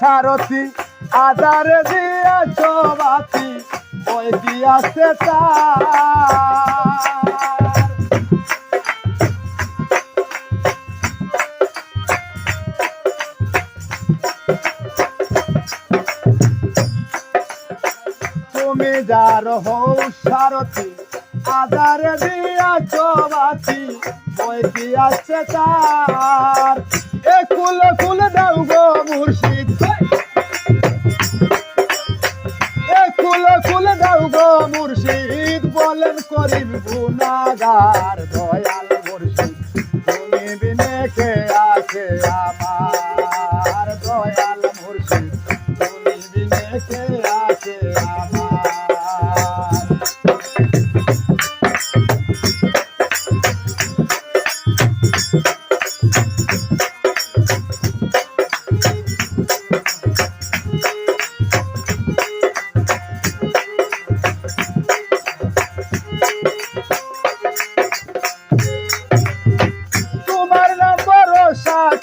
সারথি, আদারে দিয়াছ বাতি ওই দিয়াছে তার। তুমি যার হও সারথি, আদার দিয়াছ বাতি ওই দিয়াছে তার। এ কুল কুল দাও এ কুল কুল দাও গো মুর্শিদ, বলেন করিম গুনাগার দয়াল মুর্শিদ। তুমি বিনে কে আছে আমার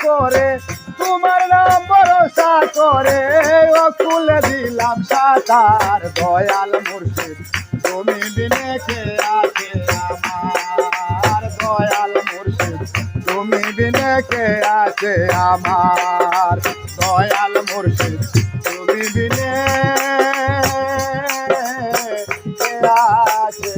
করে, তোমার নাম ভরসা করে অকুল দিলাম সাতার দয়াল মুর্শিদ। তুমি কে আছে আমার দয়াল মুর্শিদ। তুমি বিনে কে আছে আমার দয়াল মুর্শিদ। তুমি কে আছে